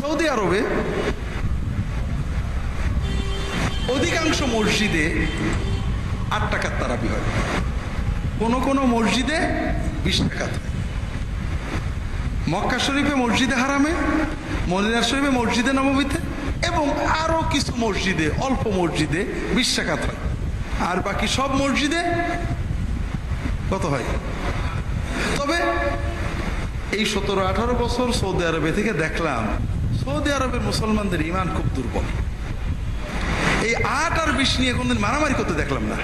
Saudi আরবে অধিকাংশ মসজিদে আট টাকার তারাবি হয়। কোন কোন মসজিদে বিশ টাকাত হয়। মক্কা শরীফে মসজিদে হারামে মদিনার শরীফে মসজিদে নবমীতে, এবং আরও কিছু মসজিদে, অল্প মসজিদে বিশ টাকাত হয়। আর বাকি সব মসজিদে কত হয়? তবে এই সতেরো আঠারো বছর সৌদি আরবে থেকে দেখলাম সৌদি আরবের মুসলমানদের ইমান খুব দুর্বল। এই আট আর বিশ নিয়ে কোনদিন মারামারি করতে দেখলাম না।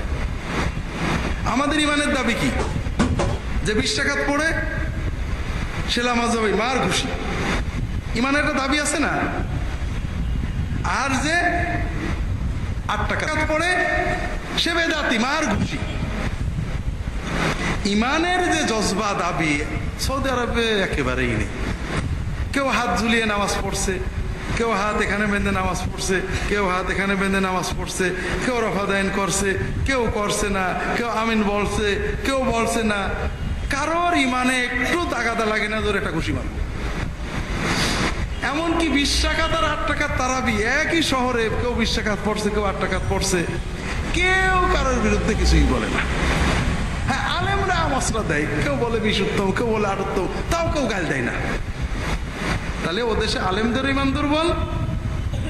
আমাদের ইমানের দাবি কি? যে বিশ টাকাত পড়ে সেলাম আজহাবি মার খুশি ইমানের একটা দাবি আছে না? আর যে আট টাকা পড়ে, সে বেদাতি, মার খুশি ইমানের যে জজবা দাবি, সৌদি আরবে একেবারেই নেই। কেউ হাত ঝুলিয়ে নামাজ পড়ছে, কেউ হাত এখানে বেঁধে নামাজ পড়ছে, কেউ হাত এখানে বেঁধে নামাজ পড়ছে, কেউ রফাদাইন করছে, কেউ করছে না, কেউ আমিন বলছে, কেউ বলছে না। কারোর ইমানে একটু তাগাদা লাগে না ধরে একটা খুশি মানুষ এমনকি বিশ টাকা আট টাকার তারাবি, একই শহরে কেউ বিশ পড়ছে, কেউ আট টাকা পড়ছে। কেউ কারোর বিরুদ্ধে কিছুই বলে না। হ্যাঁ আলেমরা মশলা দেয়, কেউ বলে বিশ উত্তম কেউ বলে আট তাও কেউ গাল দেয় না। তাহলে ও দেশে আলেমদেরও ইমান দুর্বল,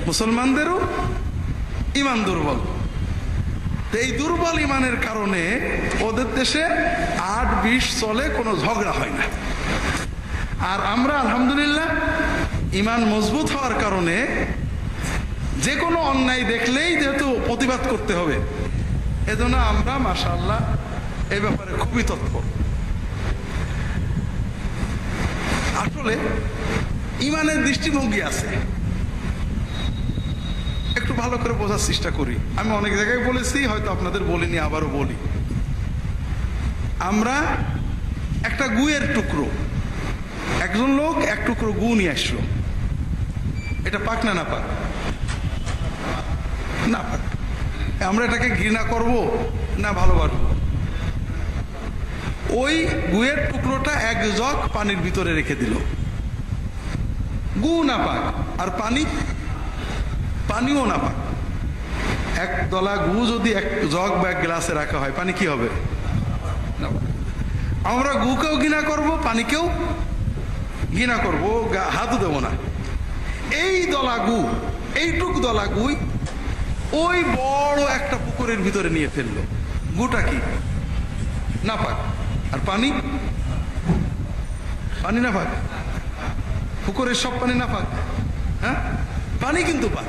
মুসলমানদেরও ইমান দুর্বল। এই দুর্বল ইমানের কারণে ওদের দেশে আট বিশ চলে কোনো ঝগড়া হয় না। আর আমরা আলহামদুলিল্লাহ ইমান মজবুত হওয়ার কারণে যে কোনো অন্যায় দেখলেই যেহেতু প্রতিবাদ করতে হবে, এজন্য আমরা মাশাআল্লাহ এ ব্যাপারে খুবই তৎপর। আসলে ইমানের দৃষ্টিভঙ্গি আছে। একটু ভালো করে বোঝার চেষ্টা করি। আমি অনেক জায়গায় বলেছি, হয়তো আপনাদের বলিনি, আবারও বলি। আমরা একটা গুয়ের টুকরো। একজন লোক এক টুকরো গু নিয়ে আসলো। এটা পাক না না পাক? না পাক। আমরা এটাকে ঘৃণা করব না ভালোবাসবো? ওই গুয়ের টুকরোটা এক জগ পানির ভিতরে রেখে দিল। গু না পাক, আর পানি? পানিও না পাক। এক দলা গু যদি এক জগ বা এক গ্লাসে রাখা হয়, পানি কি হবে। আমরা গুকেও ঘৃণা করব, পানিকেও ঘৃণা করব হাতও দেবো না। এই দলা গু, এইটুক দলা গুই ওই বড় একটা পুকুরের ভিতরে নিয়ে ফেলল। গুটা কি? না পাক। আর পানি? পানি না পাক? পুকুরের সব পানি না পাক। হ্যাঁ? পানি কিন্তু পাক।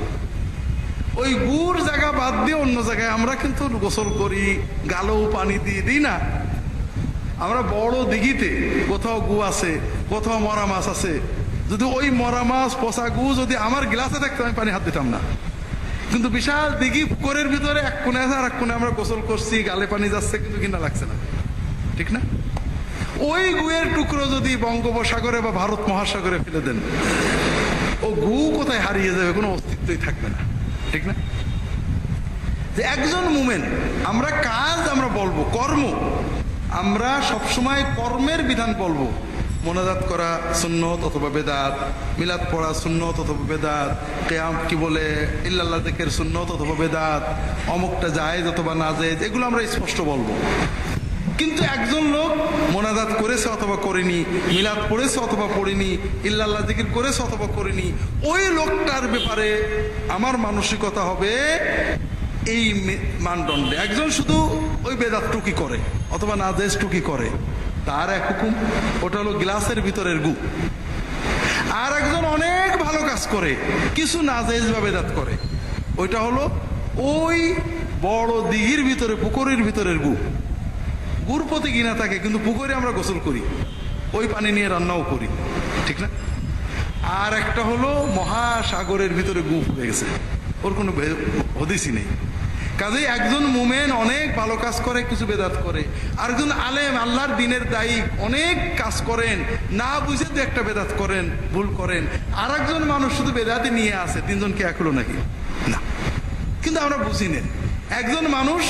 ওই গুড় জায়গা বাদ দিয়ে অন্য জায়গায় আমরা কিন্তু গোসল করি, গালেও পানি দিয়ে দিই না। আমরা বড় দিঘিতে কোথাও গু আছে, কোথাও মরা মাছ আছে। যদি ওই মরা মাছ, পচা গু যদি আমার গ্লাসে থাকতো, আমি পানি হাত দিতাম না। কিন্তু বিশাল দিঘি পুকুরের ভিতরে এক কোণে আছে আর এক কোণে আমরা গোসল করছি, গালে পানি যাচ্ছে, কিন্তু কিনা লাগছে না। ঠিক না? ওই গুয়ের টুকরো যদি বঙ্গোপসাগরে বা ভারত মহাসাগরে ফেলে দেন, ও গু কোথায় হারিয়ে যাবে কোনো অস্তিত্বই থাকবে না, ঠিক না? যে একজন মুমেন, আমরা কাজ আমরা বলব, কর্ম, আমরা সবসময় কর্মের বিধান বলব। মোনাজাত করা সুন্নত অথবা বেদাত, মিলাদ পড়া সুন্নত অথবা বেদাত, কেয়াম কি বলে, ইল্লাল্লাহ দেখের সুন্নত অথবা বেদাত, অমুকটা জায়েজ অথবা না জায়েজ এগুলো আমরা স্পষ্ট বলব। কিন্তু একজন লোক মোনাজাত করেছে অথবা করেনি, মিলাদ পড়েছে অথবা পড়েনি, ইল্লাল্লাহ জিকির করেছে অথবা করেনি, ওই লোকটার ব্যাপারে আমার মানসিকতা হবে এই মানদণ্ডে। একজন শুধু ওই বেদাত টুকি করে অথবা নাজেজ টুকি করে। তার এক হুকুম, ওটা হলো গ্লাসের ভিতরের গু। আর একজন অনেক ভালো কাজ করে, কিছু নাজেজ বা বেদাত করে। ওইটা হলো ওই বড় দিঘির ভিতরে, পুকুরের ভিতরের গু। গুর প্রতি ঘৃণা থাকে, কিন্তু পুকুরে আমরা গোসল করি। ওই পানি নিয়ে রান্নাও করি, ঠিক না? আর একটা হলো মহাসাগরের ভিতরে গু হয়ে গেছে। ওর কোনো হদিসই নেই। কাজেই একজন মুমেন অনেক ভালো কাজ করে, কিছু বেদাত করে। আর একজন আলেম, আল্লাহর দিনের দায়ী, অনেক কাজ করেন। না বুঝে তো একটা বেদাত করেন, ভুল করেন। আর একজন মানুষ শুধু বেদাতি নিয়ে আসে, তিনজনকে এক হলো নাকি? না। কিন্তু আমরা বুঝি না, একজন মানুষ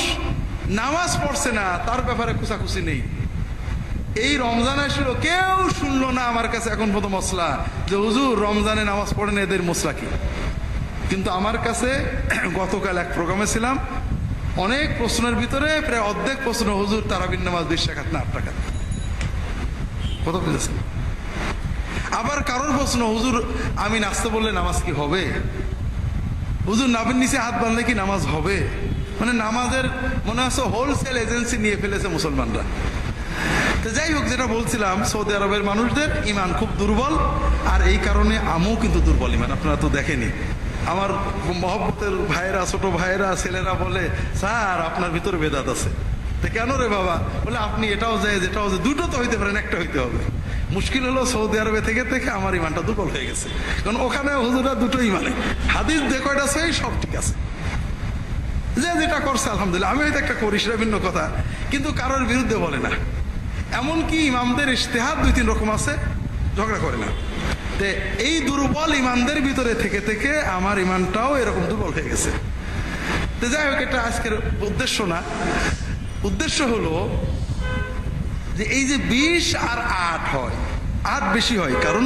নামাজ পড়ছে না, তার ব্যাপারে খুশাখুশি নেই। এই রমজান আসলো কেউ শুনলো না আমার কাছে এখন প্রথম মশলা যে হুজুর, রমজানে নামাজ পড়েন এদের মশলা কি? কিন্তু আমার কাছে গতকাল এক প্রোগ্রামে ছিলাম, অনেক প্রশ্নের ভিতরে প্রায় অর্ধেক প্রশ্ন, হুজুর তারাবিন নামাজ বিশ টাকাত না, আট টাকাত কত বুঝেছেন? আবার কারোর প্রশ্ন, হুজুর, আমি নাচতে বললে নামাজ কি হবে? হুজুর নাবিন নিচে হাত বাঁধলে কি নামাজ হবে? মানে নামাজের, মনে হচ্ছে হোলসেল এজেন্সি নিয়ে ফেলেছে মুসলমানরা। তো যাই হোক, যেটা বলছিলাম, সৌদি আরবের মানুষদের ইমান খুব দুর্বল, আর এই কারণে আমিও কিন্তু দুর্বল ইমান আপনারা তো দেখেনি আমার মহব্বতের ভাইয়েরা, ছোট ভাইয়েরা, ছেলেরা বলে, স্যার, আপনার ভিতরে বেদাত আছে। তো কেন রে বাবা? বলে, আপনি এটাও যায় যেটাও যায় দুটো তো হইতে পারেন একটা হইতে হবে। মুশকিল হলো সৌদি আরবে থেকে থেকে আমার ইমানটা দুর্বল হয়ে গেছে। কারণ ওখানে হুজুরা দুটোই মানে হাদিস যে কয়টা সব ঠিক আছে। যে যেটা করছে, আলহামদুলিল্লাহ। আমি হয়তো একটা করি, সেটা ভিন্ন কথা। কিন্তু কারোর বিরুদ্ধে বলে না। এমনকি ইমামদের ইশতেহার দুই, তিন রকম আছে, ঝগড়া করে না। তে এই দুর্বল ইমানদের ভিতরে থেকে থেকে আমার ইমানটাও এরকম দুর্বল হয়ে গেছে। তো যাই হোক, এটা আজকের উদ্দেশ্য না। উদ্দেশ্য হলো যে এই যে বিশ আর আট হয়, আট বেশি হয়, কারণ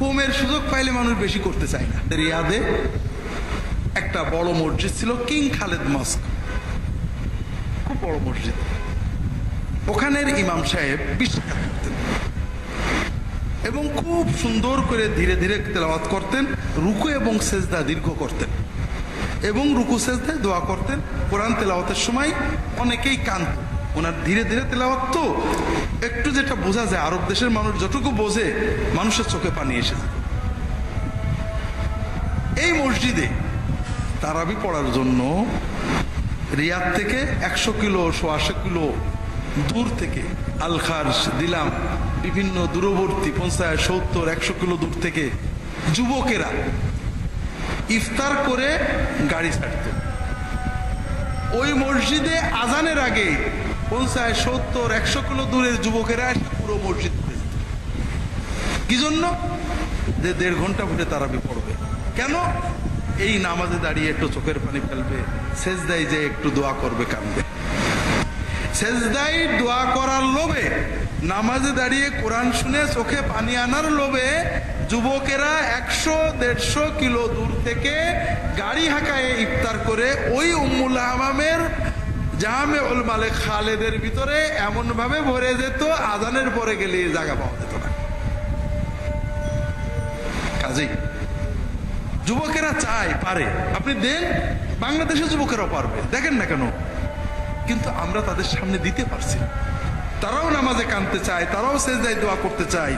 কমের সুযোগ পাইলে মানুষ বেশি করতে চায় না। রিয়াদে একটা বড় মসজিদ ছিল কিং খালেদ মস্ক। খুব বড় মসজিদ। ওখানের ইমাম সাহেব বিশ্বাস করতেন। এবং খুব সুন্দর করে ধীরে ধীরে তেলাওয়াত করতেন, রুকু এবং সেজদা দীর্ঘ করতেন। এবং রুকু, সেজদায় দোয়া করতেন। কোরআন তেলাওয়াতের সময় অনেকেই কান্ত ওনার ধীরে ধীরে তেলাওয়াত তো একটু যেটা বোঝা যায়, আরব দেশের মানুষ যতটুকু বোঝে, মানুষের চোখে পানি এসে এই মসজিদে তারাবি পড়ার জন্য রিয়াদ থেকে একশো কিলো, সোয়াশো কিলো দূর থেকে আলখার্স দিলাম বিভিন্ন দূরবর্তী পঞ্চাশ, সত্তর, একশো কিলো দূর থেকে যুবকেরা ইফতার করে গাড়ি ছাড়ত। ওই মসজিদে আজানের আগে পঞ্চাশ, সত্তর, একশো কিলো দূরের যুবকেরা পুরো মসজিদ। কি জন্য? যে দেড় ঘণ্টা ভোটে তারাবি পড়বে। কেন? এই নামাজে দাঁড়িয়ে একটু চোখের পানি ফেলবে সেজদাই যে একটু দোয়া করবে কান্দবে সেজদাই দোয়া করার লোভে, নামাজে দাঁড়িয়ে কোরআন শুনে চোখে পানি আনার লোভে যুবকেরা একশো, দেড়শো কিলো দূর থেকে গাড়ি হাঁকায় ইফতার করে ওই উম্মুল হামামের জাহামে উল মালিক খালেদের ভিতরে এমন ভাবে ভরে যেত, আজানের পরে গেলে জায়গা পাওয়া যেত না। কাজেই যুবকেরা চায়, পারে। আপনি দেন, বাংলাদেশের যুবকেরাও পারবে। দেখেন না কেন? কিন্তু আমরা তাদের সামনে দিতে পারছি। তারাও নামাজে কানতে চায়, তারাও সেজদায় দোয়া করতে চায়।